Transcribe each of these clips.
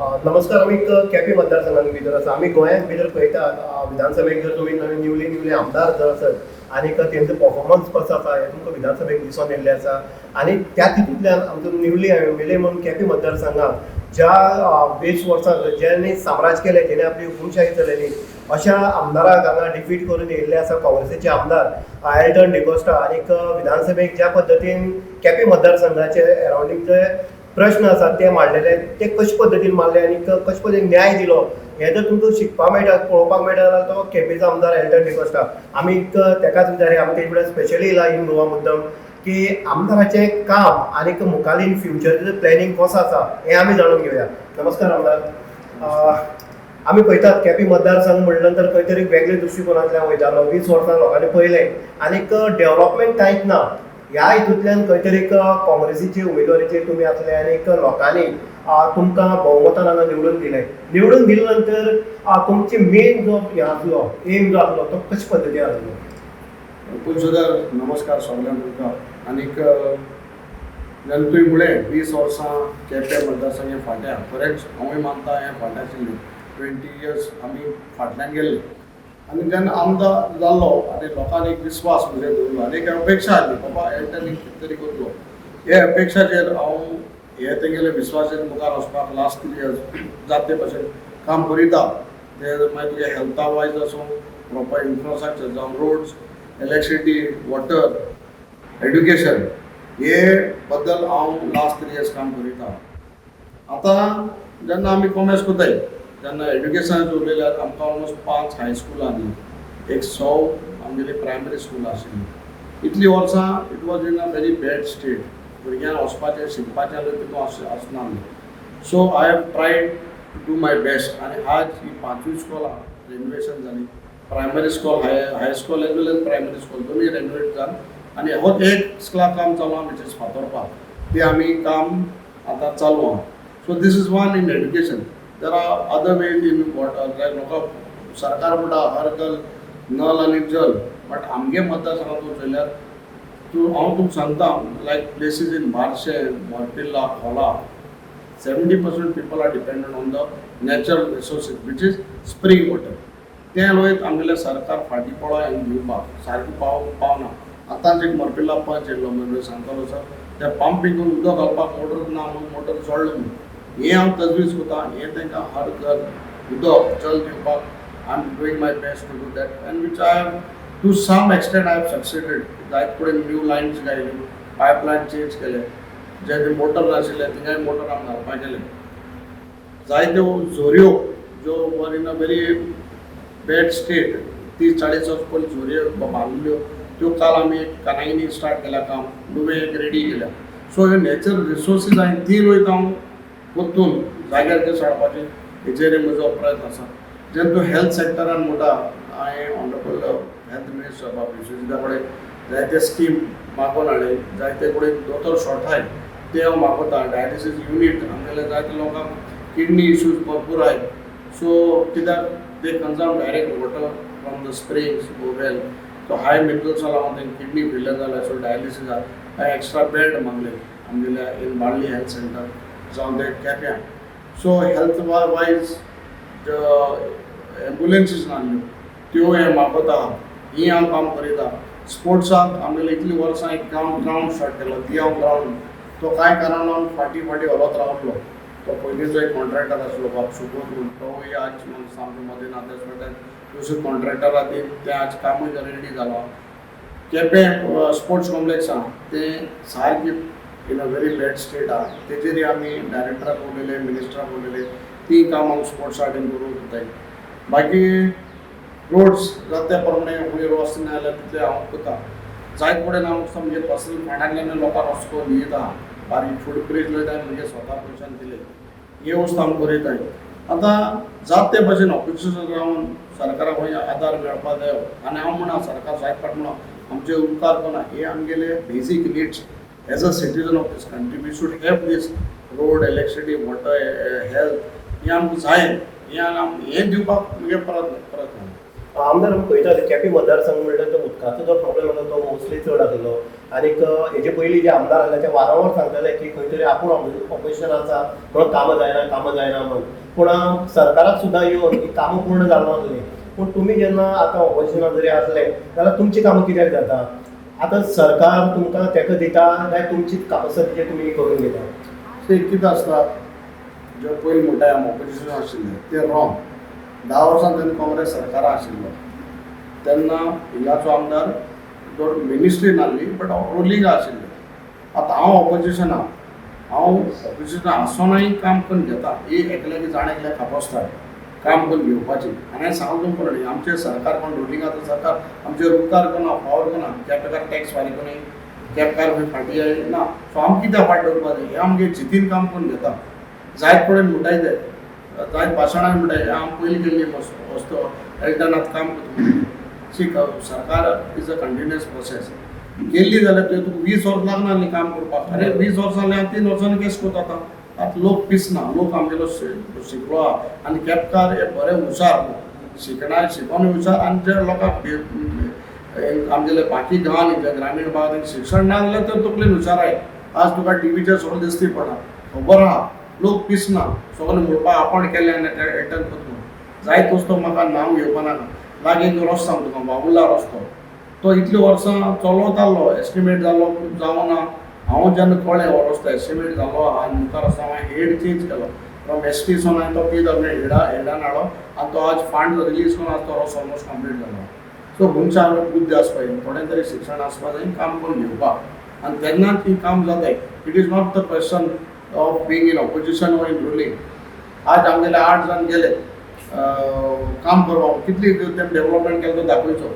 नमस्कार आमी एक केपी मतदारसंघात भितर आसा आमी गोंयांत भितर पळयतात विधानसभेक जर तुमी नवे निवले निवले आमदार जर आसत आनीक तेंचो पर्फोमन्स कसो आसा हे तुमकां विधानसभेक दिसून येयल्ले आसा आनी त्या तितूंतल्यान आमचो न्यूली एमएलए म्हणून केपी मतदारसंघात ज्या अ, वीस वर्सां ज्यांनी साम्राज्य केलें जेणे आपली हुकुमशाही चलयली अशा आमदाराक हांगा डिफीट करून येयल्ले आसा काँग्रेसीचे आमदार एल्टन डिकोस्टा आनीक विधानसभेक ज्या पद्दतीन केपी मतदारसंघाचे एरावंडींग जे प्रश्न आसात ते मांडलेले ते कशे पद्दतीन मांडले आनी कशे पद्दतीन न्याय दिलो? हे जर तुमकां शिकपाक मेळटा पळोवपाक मेळटा जाल्यार तो केपेचो आमदार एल्टन डिकोस्टा आमी तेकाच विचारया आमी तेजे स्पेशली येयला इन गोवा मुद्दम की आमदाराचें काम आनीक मुखालीन फ्युचर प्लॅनिंग कसो आसा हें आमी जाणून घेवया नमस्कार आमदार. आमी पळयतात केपी मतदारसंघ म्हणले नंतर खंय तरी वेगळे दृश्टिकोनांतल्यान वयतालो वीस वर्सां लोकांनी पळयलें आनीक डेव्हलपमेंट कांयच ना ह्या हितूंतल्यान खंय तरी एक काँग्रेसीची उमेदवारीचेर तुमी आसले एक लोकांनी तुमकां भोवमतान हांगा निवडून दिलें निवडून दिले नंतर अ, तुमची मेन हो, जो हे आसलो एम जो आसलो तो कशे पद्दतीन आसलो पुलसुदार नमस्कार सगळ्यांक तुमकां आनीक जेन्ना तुवें म्हळें वीस वर्सां केपें मतदारसंघ फाट्यां खरेंच हांवूय मानता हें फाट्याचिल्लें ट्वेंटी इयर्स आमी फाटल्यान गेल्ले आनी जेन्ना आमदार जाल्लो आनी लोकांनी एक विस्वास म्हणजे दवरलो आनी एक अपेक्षा आसली बाबा एरटेलीन कितें तरी करतलो हे अपेक्षाचेर हांव हे तेगेले विस्वासाचेर मुखार वचपाक लास्ट इयर इयर्स जाते भशेन काम करिता ते मागीर तुगे हेल्था वायज आसूं प्रॉपर इन्फ्रास्ट्रक्चर जावं रोड्स इलेक्ट्रिसिटी वॉटर एड्युकेशन हे बद्दल हांव लास्ट थ्री इयर्स काम करिता आतां जेन्ना आमी कॉमर्स कोताय जेन्ना एड्युकेशनाचें उलयल्यार आमकां ऑलमोस्ट पांच हायस्कूल आनी एक सौ आमगेली प्रायमरी स्कूल आशिल्ली इतलीं वर्सां it was in a very bad state भुरग्यांक वचपाचें शिकपाचें तितून आसना so I have tried to do my best आनी आज ही पांचवी स्कॉलां रेनोवेशन जाली primary school high high school as well as primary school दोनूय रेनोवेट जावन आनी हो एक स्कुला काम चालू आहा विच इज फातोरपा ते आमी काम आतां चालू आहा. So this is one in education there are other ways in water like म्हाका सरकार म्हणटा हर घर नल आनी जल बट आमगे मतदारसंघात वच जाल्यार तूं हांव तुमकां सांगता लायक प्लेसीस इन मार्शे मोरपिल्ला खोला seventy percent people are dependent on the natural resources which is spring water तें लोक आमगेलें सरकार फाटीं पडो हें दिवपाक सारकें पाव पावना. आतांच एक मोरपिल्ला पंच येयल्लो म्हणून सांगतालो सर त्या पंप उदक घालपाक मोटर ना म्हणून मोटर चोडलो म्हणून हें हांव तजवीज कोता हें तांकां हर घर उदक जल दिवपाक I am doing my best to do that and which I have to some extent I have succeeded जायत कडेन न्यू लायन्स घायल्यो पायपलायन चेंज केले जे जे मोटर नाशिल्ले थिंगाय मोटर आमी घालपाक गेले जायत्यो झोऱ्यो ज्यो वर in a very bad state तीस चाळीस वर्स पयलीं झोऱ्यो बांदल्यो त्यो काल आमी एक कानायनी स्टार्ट केल्या काम नुवें एक रेडी केल्या सो हे नॅचरल रिसोर्सीस हांवें ती वयता हांव परतून जाग्यार ते साडपाचे हेचेर म्हजो प्रयत्न आसा जेन्ना तूं हेल्थ सॅक्टरान म्हणटा हांवें ऑनरेबल हेल्थ मिनिस्टर बाबा सुजिता कडेन जायते स्कीम मागोवन हाडले जायते कडेन दोतोर शॉर्ट ते हांव मागोता डायलिसीस युनीट आमगेले जायते लोकांक किडनी इश्यूज भरपूर आय सो कित्याक they consume direct water from the springs borewell so high minerals लागून हांव किडनी फेलियर जाल्यार सो डायलिसीस हांवें एक्स्ट्रा बेड मागले. आमगेल्या इन बार्ली हेल्थ सेंटर जावं ते केप्यां सो हेल्थ वायज एम्बुलन्सीस नासल्यो त्यो हे मागोता ही हांव काम करयता स्पोर्ट्साक आमगेले इतलीं वर्सां एक ग्रावंड ग्रावंड स्टार्ट केलो दियाव ग्रावंड तो कांय कारणान फाटीं फाटीं हलत रावलो तो पयलींचो एक कॉन्ट्रॅक्टर आसलो बाब सुबोध म्हणून तोय आज सामको मदें ना तेच म्हणल्यार दुसरे कॉन्ट्रॅक्टर खातीर तें आज कामूय रेडी जालो केपें स्पोर्ट्स कॉम्प्लेक्स आहा तें सारकें in a very bad state आहा तेजेरय आमी डायरेक्टराक उलयले मिनिस्टराक उलयले ती काम हांव स्पोर्ट्स सायडीन करून दिताय बाकी रोड्स जाता त्या प्रमाणे वयर वचना जाल्यार तितले हांव करता जायत कडेन हांव म्हणजे पर्सनल फंडांतल्यान लोकांक वचको दिता बारीक फूड ब्रीज वयता म्हणजे स्वता पयशान दिले हे वस्तू हांव करयताय आतां जात ते भशेन ऑफिसर रावन सरकाराक खंय आदार मेळपा जायो आनी हांव म्हणा सरकार जायत फाट म्हणा आमचे उपकार कोणा हे आमगेले basic needs as a citizen of this country, we should have this road electricity, water eh, eh, health. हें आमकां जाय हें आम हें दिवपाक मुगे परत परत आमदार आमी पळयता केपी मतदारसंघ म्हणल्यार तो उदकाचो जो प्रॉब्लेम आसा तो मोस्टली चड आसलो आनीक हेजे पयलीं जे आमदार आसले ते वारंवार सांगताले की खंय तरी आपूण ऑपोजिशन आसा म्हणून कामां जायना कामां जायना म्हणून पूण सरकाराक सुद्दां येवन ही कामां पूर्ण जावना नासली पूण तुमी जेन्ना आतां ऑपोजिशनाक जरी आसले जाल्यार तुमची कामां कित्याक जाता आतां सरकार तुमकां तेका दिता काय तुमचीच जे तुमी करून घेता? ते कितें आसता जे पयलीं म्हणटा ऑपोजिशन आशिल्ले ते रॉंग धा वर्सां तेन्ना काँग्रेस सरकारा आशिल्लो तेन्ना हिंगाचो आमदार दोन मिनिस्ट्री नासली बट रुलींग आशिल्ले आतां हांव ऑपोजिशना हांव ऑपोजिशना आसोनय काम करून घेता. एक एकल्याक जाण एकल्या खापसता काम करून घेवपाचें आनी हांवें सांगलो तुमकां आमचें सरकार कोण रुलिंगाचो सरकार आमचेर उपकार करना फावर करना त्या प्रकार टॅक्स फारीक कोणी प्रकार खंय फाटी जाय ना. सो आमी कित्याक फाट दवरपाक जाय हें आमगे चितीन काम करून घेता जायत कडेन म्हणटाय ते जायत भाशणां म्हणटाय हांव पयलीं केल्ली वस्तू एल्टनात काम करता. शी सरकार इज अ कंटिन्युअस प्रोसेस गेल्ली जाल्यार तुवें तुका वीस वर्स लागना न्ही काम करपाक अरे वीस वर्सां जाल्यार हांव तीन वर्सांनी केस करता आतां लोक पिसना लोक आमगेलो शिकलो आहा आनी केपकार हे बरे हुशार शिकणारे शिकोन हुशार आनी जे लोकांक आमगेले बाकी गांवांनी जे ग्रामीण भागांत शिक्षण ना जाल्यार तर तकलेन हुशार आहाय आज तुका टिवीचेर सगळें दिसती पडा खबर आहा लोक पिसना सगळें म्हणपा आपण केलें आनी एटन करता जायत वस्तू म्हाका नांव घेवपा नाका लागीं रस्तो सांग तुका बाबुल्ला रस्तो. तो इतली वर्सां चलोत आसलो एस्टिमेट जालो जावना. हांव जेन्ना कळ्ळें हो रस्तो एस्टिमेट जालो आनी मुखार आसा हांवें हेड चेंज केलो फ्रॉम एस टी सोन हांवें तो पी डब्ल्यू हेडा हेडान हाडलो आनी तो आज फंड रिलीज करून आज तो रस्तो ऑलमोस्ट कंप्लीट जालो सो मनशां हांवें बुद्ध आसपा जाय थोडें तरी शिक्षण आसपा जाय काम करून घेवपाक आनी तेन्ना ती काम जाताय it is not the question of being in opposition or in ruling आज आमगेले आठ जाण गेले काम करपाक कितली तें डेव्हलपमेंट केलें तो दाखयचो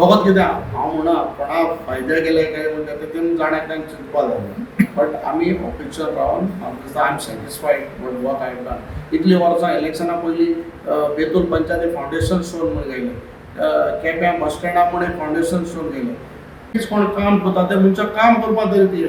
भगवद्गीता कितें हांव म्हणा कोणा फायदे गेले काय म्हणजे तितून तीन जाणांक तांकां चिंतपा जाय बट आमी ऑफिसर रावन म्हाका दिसता I am satisfied with work done इतली वर्सां इलेक्शना पयलीं बेतूल पंचायती फावंडेशन स्टोन म्हण गेले. केप्यां बस स्टँडा म्हण एक फावंडेशन स्टोन गेले. तीच कोण काम करता ते मनशाक काम करपा तरी ती.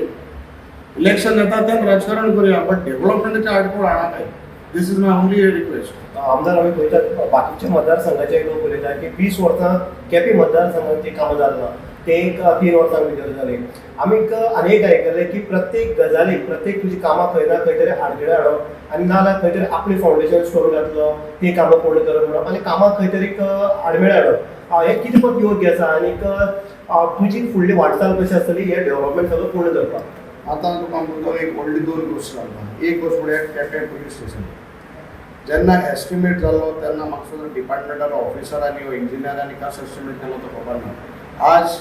इलेक्शन येता तेन्ना राजकारण करुया बट डेव्हलपमेंटाचे आडकोळ हाडा काय? This is my only request आमदार आमी पळयतात बाकीच्या मतदारसंघाचे लोक उलयतात की वीस वर्सां केपी मतदारसंघाची कामां जालना ते एक तीन वर्सां भितर जाले आमी एक आनी एक आयकलें की प्रत्येक गजाली प्रत्येक तुजी कामां खंय ना खंय तरी आडगडे हाडप आनी नाजाल्यार खंय तरी आपली फावंडेशन स्टोर घातलो ती कामां पूर्ण करप म्हणप आनी कामां खंय तरी एक हाडप हें हे कितें पत योग्य आसा आनीक तुजी फुडली वाटचाल कशी आसतली हे डेव्हलपमेंट सगळं पूर्ण करपाक आतां तुका एक व्हडली दोन गोश्टी सांगता. एक गोश्ट म्हळ्यार केपें पुलीस स्टेशन जेन्ना एस्टिमेट जालो तेन्ना म्हाका सुद्दां डिपार्टमेंटान ऑफिसरांनी इंजिनियर इंजिनियरांनी कसो एस्टिमेट केलो तो खबर ना आज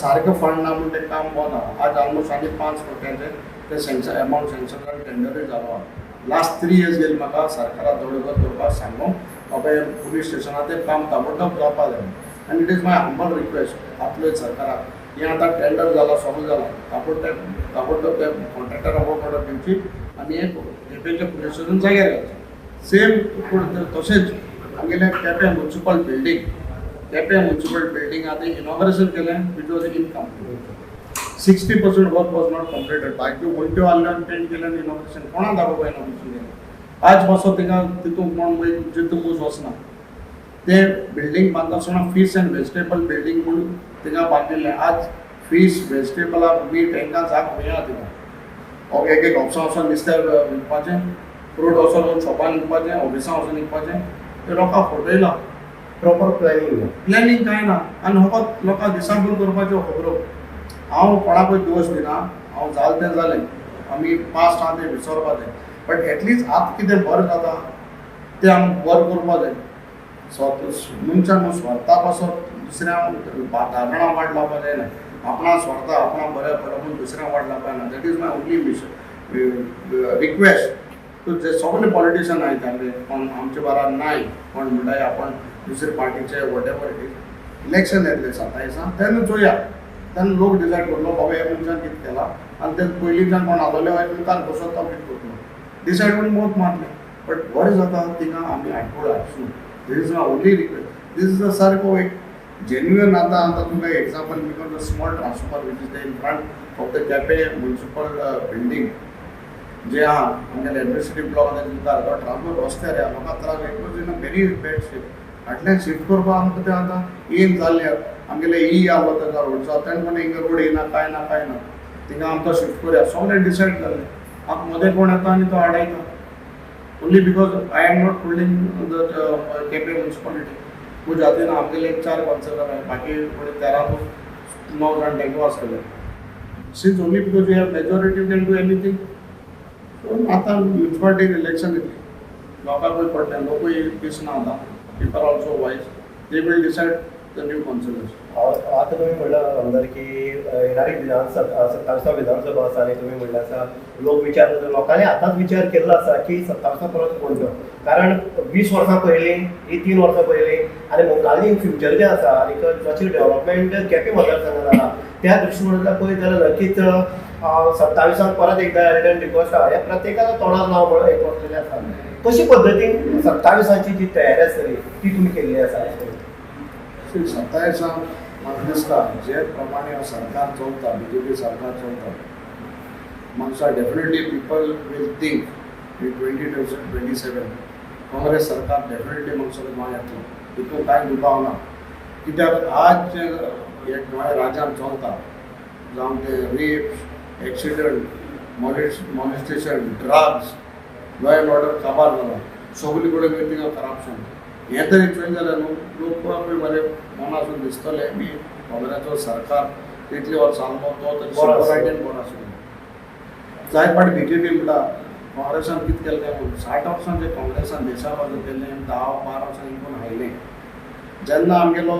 सारकें फंड ना म्हूण तें काम बंद आज ऑलमोस्ट आनी पांच कोट्यांचे ते सँक्शन एमावंट सँक्शन जावन टेंडरूय जालो आहा लास्ट थ्री इयर्स गेली म्हाका सरकाराक दवडकर करपाक सांगून बाबा हे पुलीस स्टेशनाचें काम ताबडतोब जावपा जाय आनी it is my humble request आपले सरकाराक हें आतां टेंडर जाला सगळें जाला ताबडतोब ताबडतोब त्या कॉन्ट्रॅक्टराक हो ऑर्डर दिवची आनी हें केपेंच्या पुलीस स्टेशन जाग्यार घालचें सेम तशेंच आमगेलें Quepem municipal building Quepem municipal building आतां इनॉग्रेशन केलें which was incomplete sixty percent work was not completed बाकी वण्ट्यो आसल्यान पेंट केलें इनॉग्रेशन कोणाक दाखोवपा इनॉग्रेशन केलें आज मातसो तिका तितूंत कोण जितू मूज वचना ते बिल्डींग बांदता आसतना फीस अँड वेजिटेबल बिल्डींग म्हूण तिका बांदिल्लें आज फीस वेजिटेबलाक मीठ हेंकां जाग मेळना तिका एक एक ऑप्शन ऑप्शन नुस्तें विकपाचें फ्रूट वचोन शॉपान विकपाचें ऑफिसां वचोन विकपाचें ते लोकांक फटयला प्रॉपर प्लॅनिंग प्लॅनिंग कांय ना आनी फकत लोकांक दिसाभर करपाच्यो खबरो हांव कोणाकूय दोश दिना हांव जालें तें जालें। आमी पास्ट आहा तें विसरपाचें बट एटलिस्ट आतां कितें बरें जाता? तें आमी बरें करपा जाय स्वत मनशान स्वता पासून दुसऱ्यांक दादणां वाट लावपा जायना आपणा स्वता आपणा बरें पडटा पूण दुसऱ्यांक वाट लावपा जायना that is my only mission request जे सगळे पॉलिटिशियन आहेत आमचे पण आमचे बारा नाय पण म्हणटाय आपण दुसरे पार्टीचे वॉट एवर इलेक्शन येतले सत्तावीसां तेन्ना चोया तेन्ना लोक डिसायड करतलो बाबा ह्या मनशान कितें केलां? आनी ते पयलींच्यान कोण आलोले वाय मुखार बसत तो कितें करतलो डिसायड करून मत मारलें बट बरें जाता तिंगा आमी आयकोळ हाडसूं this is my only request this is a सारको एक जेन्युअन आतां आतां तुका example because a small transformer which is in front of the Quepem municipal building जे आहा आमगेले एडमिनिस्ट्रेटीव ब्लॉक आतां मुखार तो ट्रान्सफॉर्मर रस्त्यार या म्हाका त्रास it was in a very फाटल्यान शिफ्ट करपाक आमकां तें आतां? एम जाल्ले आमगेले ई आवत ताका रोडचा तेन्ना म्हणे हिंगा रोड येना कांय ना कांय ना. थिंगा आमकां शिफ्ट करया. सगळें डिसायड जालें आतां मदें कोण येता आनी तो आडायता only because I am not holding the Quepem municipality पूण जातीन आमगेले एक चार कॉन्सलर आहाय बाकी कोणी तेरा णव जाण डेंगू आसतले since only because you have majority can do anything आतां म्युन्सिपालिटी इलेक्शन येतली लोकांकूय पडलें लोकूय दिसना आतां. People also wise they will decide the new councillors आता तुम्ही म्हणलं आमदार की अ, येणारी विधानसभा सत्तावीसा विधानसभा आसा आनी तुम्ही म्हणलं आसा लोक विचार लोकांनी आतांच विचार केल्लो आसा की सत्तावीसा परत कोण तो कारण वीस वर्सां पयलीं ही तीन वर्सां पयलीं आनी मुखारली फ्युचर जें आसा आनी जशें डेव्हलपमेंट केपी मतदारसंघात जाला त्या दृश्टीकोनांतल्यान पळयत जाल्यार नक्कीच अ, परत एकदा रिटर्न रिक्वेस्ट हे प्रत्येकाला तोंडार नांव म्हणून एक वचलेलें आसा कशे पद्दतीन सत्तावीसाची जी तयारी आसतली ती तुमी केल्ली आसा सत्तावीसांक म्हाका दिसता जे प्रमाणे हो सरकार चलता बी जे पी सरकार चलता म्हाका definitely people will think in twenty twenty seven Congress सरकार डेफिनेटली म्हाका गोंय येतलो तितून कांय दुबाव ना कित्याक आज जे हे गोंय राज्यांत चलता जावं ते rape accident molest molestation drugs law and order काबार जाला सगळी कडेन थिंगा करप्शन हें तरी चोय जाल्यार न्हू लोकांकूय बरें मनासून दिसतलें मी काँग्रेसचो सरकार इतली वर्सां तो तरी बरो. रायटीन बरो आसलो जाय पाट बी जे पी म्हणटा काँग्रेसान कितें केलें काय म्हणून साठ वर्सां जे काँग्रेसान देशा बाजू केल्लें धा बारा वर्सां इकून हायलें जेन्ना आमगेलो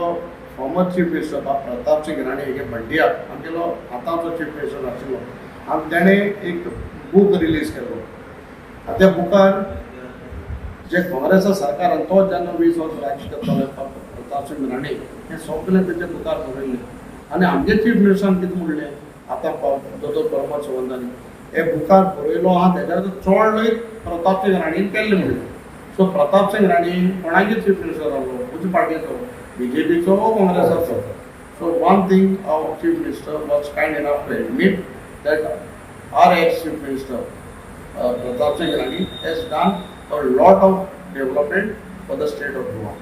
मोहम्मद चीफ मिनिस्टर होता प्रताप सिंग राणे हेगे बड्ड्याक आमगेलो आतांचो चीफ मिनिस्टर आशिल्लो आनी तेणें एक बूक रिलीज केलो. आनी त्या बुकार जे काँग्रेसा सरकारान तो जेन्ना वीस वर्स राज्य करतालो प्रताप सिंग राणे हें सगळें तेच्या बुकार बरयल्लें आनी आमगे चीफ मिनिस्टरान कितें म्हणलें आतां दोतोर प्रमोद सुवंदानी हे बुकार बरयलो आहा तेज्या चड लय प्रताप सिंग राणेन केल्लें म्हणलें सो प्रताप सिंग राणे कोणागेर चीफ मिनिस्टर जालो म्हजे पार्टीचो BJP co Congress also. So one thing our Chief Minister was kind enough to admit that our ex-Chief Minister uh, Pratap Singh has done a lot of development for the state of Goa.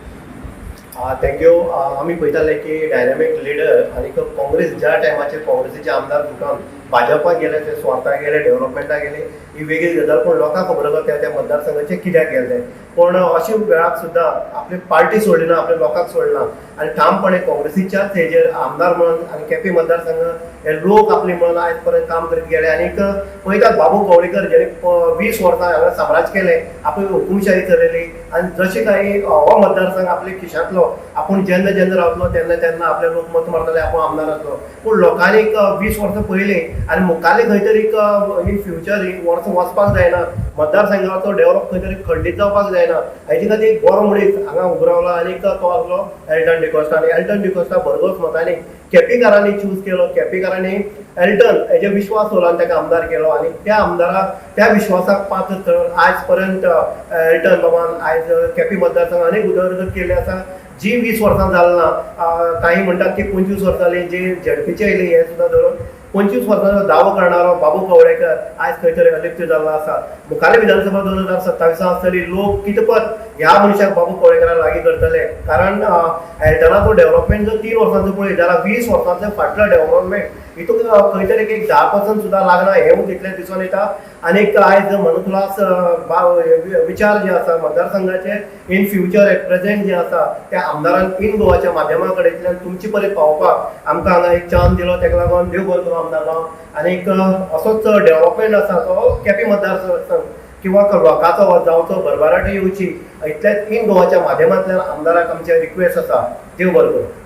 Of thank you आमी पळयताले की dynamic leader आनी काँग्रेस ज्या टायमाचेर काँग्रेसीचे आमदार futon भाजपाक गेले ते स्वार्थाक गेले डेव्हलपमेंटाक गेले ही वेगळी गजाल पूण लोकांक खबर आसा त्या त्या मतदारसंघाचे कित्याक गेले. पूण अशे वेळाक सुद्दां आपली पार्टी सोडली ना आपल्या लोकांक सोडना आनी ठामपणे काँग्रेसीच्याच हेजेर आमदार म्हणून आनी केपी मतदारसंघ हे लोक आपले म्हणून आयज पर्यंत काम करीत गेले. आनीक पळयतात बाबू कवळेकर जेणे वीस वर्सां हांगा साम्राज्य केले आपली हुकुमशाही चलयली आनी जशें काही हो मतदारसंघ आपले खिशांतलो आपूण जेन्ना जेन्ना रावतलो तेन्ना तेन्ना आपले लोक मत मारताले आपूण आमदार जातलो पूण लोकांनी एक वीस वर्सां पयलीं आनी मुखाल्ली खंय तरी एक ही फ्युचर ही वर्सां वचपाक जायना. मतदारसंघाचो डेव्हलप खंय तरी खंडीत जावपाक जायना. हेजे खातीर एक बरो मनीस हांगा उबो आनी तो आसलो एल्टन डिकोस्टा आनी एल्टन डिकोस्टा भरघोस मतांनी केपेकारांनी चूज केलो. केपेकारांनी एल्टन हेजे विश्वास दवरून ताका आमदार केलो आनी त्या आमदाराक त्या विश्वासाक पात्र तर आयज पर्यंत एल्टन बाबान आयज केपी मतदारसंघ अनेक उदरगत केल्ली आसा जी वीस वर्सां जालना ना काही म्हणटात की पंचवीस वर्सां जी जे झडपीचे येयले हे सुद्दां धरून पंचवीस वर्सांचो दावो करणारो बाबू कवळेकर आयज खंय तरी अलिप्त जाल्लो आसा मुखाल्ली विधानसभा दोन हजार सत्तावीसा आसतली लोक कितपत ह्या मनशाक बाबू कवळेकराक लागीं करतले कारण एल्टनाचो डेव्हलपमेंट जर तीन वर्सांचो पळयत जाल्यार वीस वर्सांचो फाटलो डेव्हलपमेंट हितूक खंय तरी एक धा पर्संट सुद्दां लागना हें तितलें दिसून येता. आनीक आयज मनो विचार जे आसा मतदारसंघाचे इन फ्युचर एट प्रेजेंट जे आसा त्या आमदारान इन गोवाच्या माध्यमा कडेन तुमचे पर्यंत पावपाक आमकां हांगा एक चान्स दिलो तेका लागून देव बरो करूं आमदार राव. आनीक असोच डेव्हलपमेंट आसा तो केपी मतदारसंघ किंवा लोकांचो जावचो भरभराट येवची इतलेंच इन गोवाच्या माध्यमांतल्यान आमदाराक आमचे रिक्वेस्ट आसा देव बरो करूं.